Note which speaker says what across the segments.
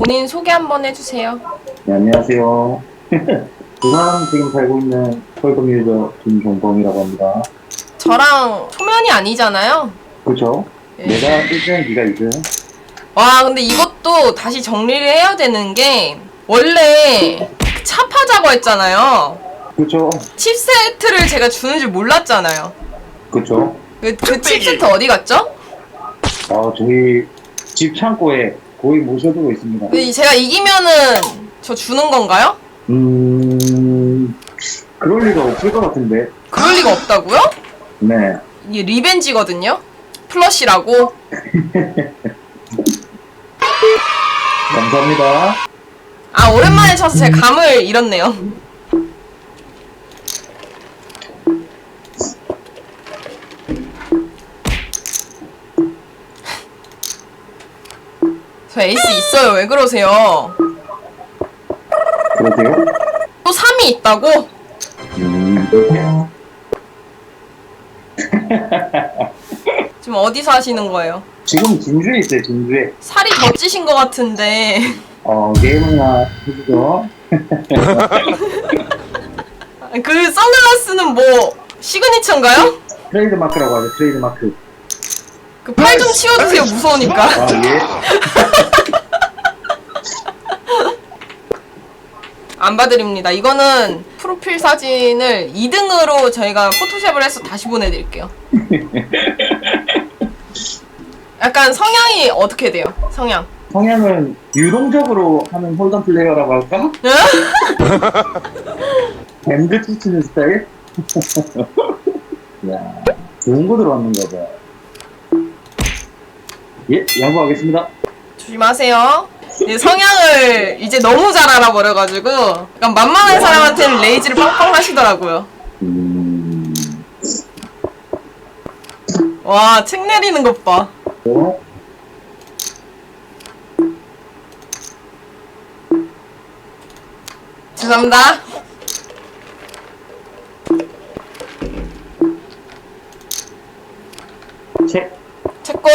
Speaker 1: 본인 소개 한번 해주세요.
Speaker 2: 네, 안녕하세요. 부산 지금 살고 있는 펄금 유저 김종범이라고 합니다.
Speaker 1: 저랑 초면이 아니잖아요.
Speaker 2: 그쵸?
Speaker 1: 예.
Speaker 2: 내가 1등, 네가 2등.
Speaker 1: 와 근데 이것도 다시 정리를 해야 되는 게 원래 차파자고 했잖아요.
Speaker 2: 그쵸?
Speaker 1: 칩 세트를 제가 주는 줄 몰랐잖아요.
Speaker 2: 그쵸?
Speaker 1: 그, 그 칩 세트 어디 갔죠?
Speaker 2: 아, 저희 집 창고에 거의 모셔두고 있습니다.
Speaker 1: 근데 제가 이기면은 저 주는 건가요?
Speaker 2: 음, 그럴 리가 없을 것 같은데.
Speaker 1: 그럴 리가 없다고요?
Speaker 2: 네.
Speaker 1: 이게 리벤지거든요. 플러시라고.
Speaker 2: 감사합니다.
Speaker 1: 아 오랜만에 쳐서 제 감을 잃었네요. 저 에이스 있어요. 왜 그러세요?
Speaker 2: 그러세요?
Speaker 1: 또 3이 있다고?
Speaker 2: 음,
Speaker 1: 지금 어디서 하시는 거예요?
Speaker 2: 지금 진주에 있어요, 진주에.
Speaker 1: 살이 더 찌신 것 같은데
Speaker 2: 어, 게임이나 해주죠.
Speaker 1: 그 선글라스는 뭐 시그니처인가요?
Speaker 2: 트레이드 마크라고 하죠, 트레이드 마크.
Speaker 1: 그 팔 좀 치워주세요 무서우니까
Speaker 2: 아, 예.
Speaker 1: 안 봐드립니다 이거는 프로필 사진을 2등으로 저희가 포토샵을 해서 다시 보내드릴게요 약간 성향이 어떻게 돼요? 성향
Speaker 2: 성향은 유동적으로 하는 홀덤 플레이어라고 할까? 밴드 치치는 스타일? 야, 좋은 거 들어왔는가 봐. 예, 양보하겠습니다.
Speaker 1: 조심하세요 이 성향을 이제 너무 잘 알아버려가지고 약간 만만한 사람한테는 레이지를 빵빵 하시더라고요.
Speaker 2: 음,
Speaker 1: 와 책 내리는 것 봐.
Speaker 2: 어?
Speaker 1: 죄송합니다
Speaker 2: 책,
Speaker 1: 책꽃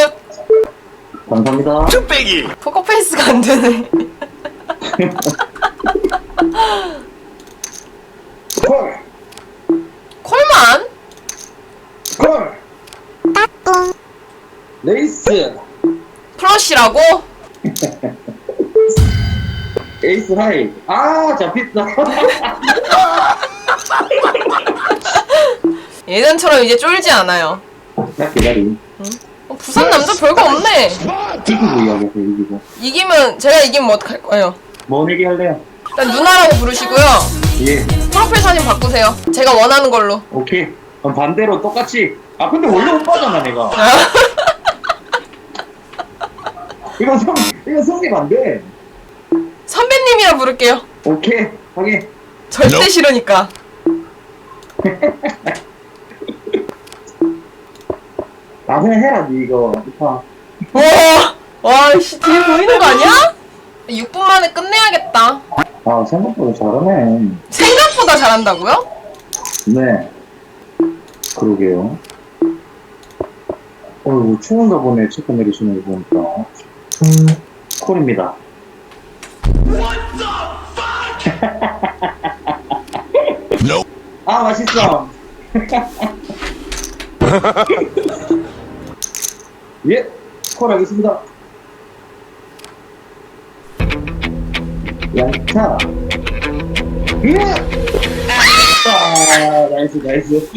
Speaker 2: 감사합니다.
Speaker 1: 포커페이스가 안 되네
Speaker 2: 콜!
Speaker 1: 콜만?
Speaker 2: 콜! 레이스!
Speaker 1: 플러시라고?
Speaker 2: 에이스 하이. 아, 잡혔다.
Speaker 1: 예전처럼 이제 쫄지 않아요
Speaker 2: 딱 기다림.
Speaker 1: 어, 부산 남자 별거 없네
Speaker 2: 이기고 이야기했어, 이기고.
Speaker 1: 이기면 제가 이기면 뭐 어떡할 거예요
Speaker 2: 뭔 얘기 할래요?
Speaker 1: 일단 누나라고 부르시고요
Speaker 2: 예,
Speaker 1: 프로필 사진 바꾸세요 제가 원하는 걸로
Speaker 2: 오케이. 그럼 반대로 똑같이. 아, 근데 원래 오빠잖아, 내가. 이거 성, 이거 성립 안 돼.
Speaker 1: 선배님이라 부를게요
Speaker 2: 오케이, 확인.
Speaker 1: 절대 싫으니까
Speaker 2: 나중에 해라, 니 이거. 아,
Speaker 1: 와, 와, 씨, 뒤에 보이는 거 아니야? 6분 만에 끝내야겠다.
Speaker 2: 아, 생각보다 잘하네.
Speaker 1: 생각보다 잘한다고요?
Speaker 2: 네. 그러게요. 어이구, 추운가 보네, 체크 내리시는 거 보니까. 콜입니다. 아, 맛있어. 예, 콜 하겠습니다. 양차. 예! 아, 나이스, 나이스.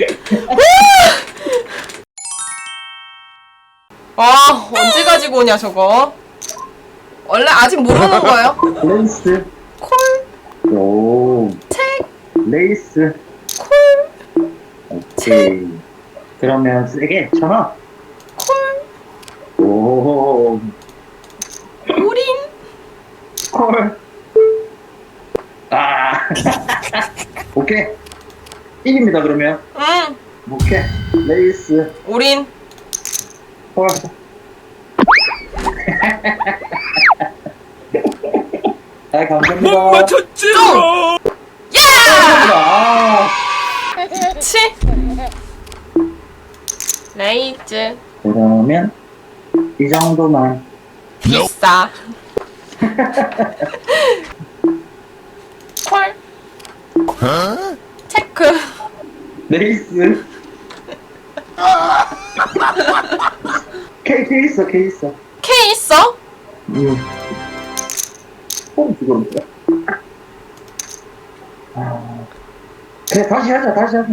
Speaker 1: 와, 언제 가지고 오냐, 저거. 원래 아직 모르는 거예요.
Speaker 2: 레이스.
Speaker 1: 콜,
Speaker 2: 오,
Speaker 1: 책,
Speaker 2: 레이스.
Speaker 1: 콜,
Speaker 2: 오케이. 그러면 세게 쳐놔.
Speaker 1: 콜,
Speaker 2: 오,
Speaker 1: 우린.
Speaker 2: 콜. 아. 오케이. 이깁니다, 그러면.
Speaker 1: 응,
Speaker 2: 오케이. 레이스.
Speaker 1: 우린.
Speaker 2: 콜. 아, 감사합니다.
Speaker 1: 좀! 야!
Speaker 2: 아,
Speaker 1: 치! 레이즈.
Speaker 2: 그러면 이 정도만.
Speaker 1: 비싸. 콜. 체크.
Speaker 2: 레이스. K, K 있어, K 있어.
Speaker 1: K 있어?
Speaker 2: 응. 폼 죽었는데. 아. 그래, 다시 하자, 다시 하자.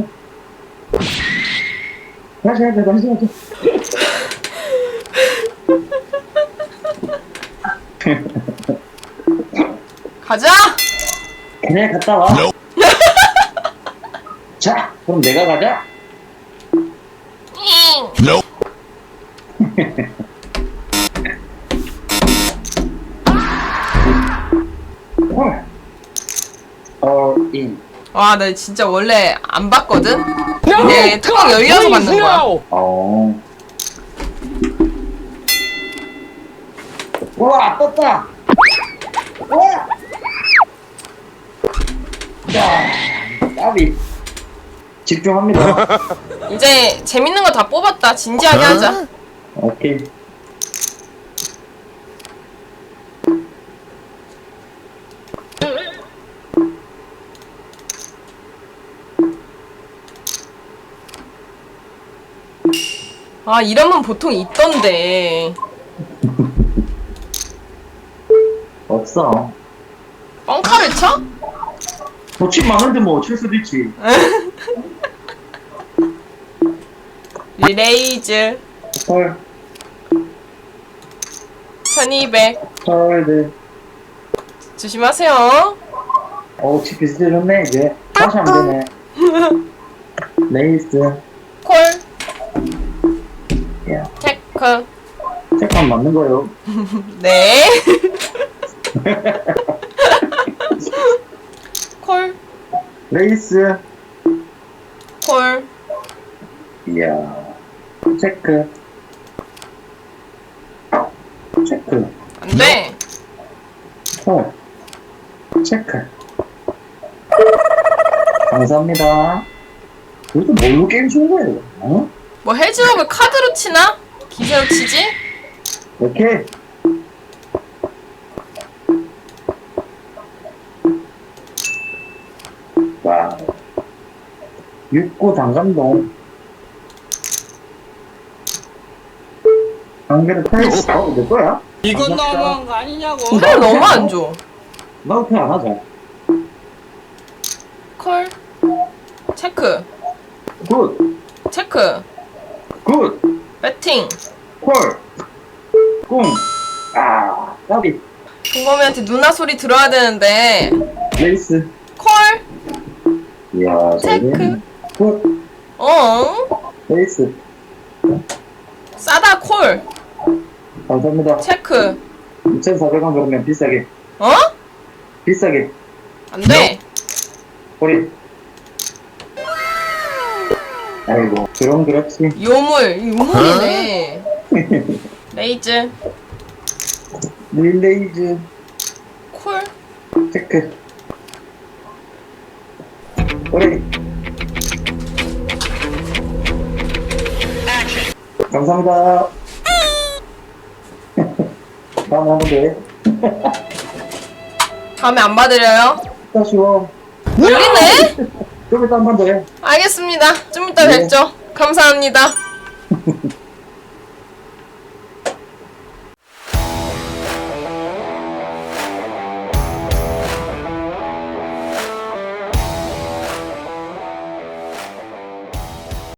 Speaker 2: 다시 하자, 다시 하자.
Speaker 1: 가자.
Speaker 2: 그냥 갔다 와. 자, 그럼 내가 가자. All in.
Speaker 1: 와, 나 진짜 원래 안 봤거든? 이게 뚜껑 열려서 받는 거야.
Speaker 2: 어. 우와, 떴다! 우와! 자, 까비. 집중합니다.
Speaker 1: 이제 재밌는 거 다 뽑았다. 진지하게 하자.
Speaker 2: 오케이.
Speaker 1: 아, 이러면 보통 있던데.
Speaker 2: 없어.
Speaker 1: 뻥카를 쳐?
Speaker 2: 뭐칩 많은데 뭐, 칠 수도 있지.
Speaker 1: 레이즈.
Speaker 2: 헐,
Speaker 1: 1200.
Speaker 2: 헐, 네.
Speaker 1: 조심하세요.
Speaker 2: 어, 칩 비슷해졌네, 이제. 다시 하면 되네. 레이스.
Speaker 1: 콜.
Speaker 2: 야,
Speaker 1: 체크.
Speaker 2: 색감 맞는 거요.
Speaker 1: 네. 콜.
Speaker 2: 레이스.
Speaker 1: 콜.
Speaker 2: 이야. 체크. 체크.
Speaker 1: 안 돼.
Speaker 2: 헐. 체크. 감사합니다. 이것도 뭘로 게임 준 거예요? 어?
Speaker 1: 뭐 해즈업을 카드로 치나? 기세로 치지?
Speaker 2: 이렇게. 와. 육구 당감동. 안개를 타이스. 어, 내 거야?
Speaker 3: 이건. 너무한 거 아니냐고.
Speaker 1: 콜 너무 안 줘.
Speaker 2: 나도 그냥 안 하자.
Speaker 1: 콜. 체크.
Speaker 2: 굿.
Speaker 1: 체크.
Speaker 2: 굿.
Speaker 1: 배팅.
Speaker 2: 콜. 꿍. 아, 까비.
Speaker 1: 동범이한테 누나 소리 들어야 되는데.
Speaker 2: 레이스.
Speaker 1: 콜.
Speaker 2: 이야,
Speaker 1: 체크.
Speaker 2: 저게. 굿.
Speaker 1: 어?
Speaker 2: 레이스.
Speaker 1: 싸다 콜.
Speaker 2: 감사합니다.
Speaker 1: 체크.
Speaker 2: 2,400원 그러면 비싸게.
Speaker 1: 어?
Speaker 2: 비싸게.
Speaker 1: 안 돼.
Speaker 2: 우리. 아이고, 그럼 그렇지.
Speaker 1: 요물. 요물이네. 레이즈.
Speaker 2: 릴레이즈.
Speaker 1: 콜.
Speaker 2: 체크. 우리. 감사합니다. 다음에 한번 더.
Speaker 1: 다음에 안 받으려요?
Speaker 2: 아쉬워.
Speaker 1: 열리네?
Speaker 2: 좀 이따 한번더 해.
Speaker 1: 알겠습니다. 좀 이따
Speaker 2: 네.
Speaker 1: 뵙죠. 감사합니다.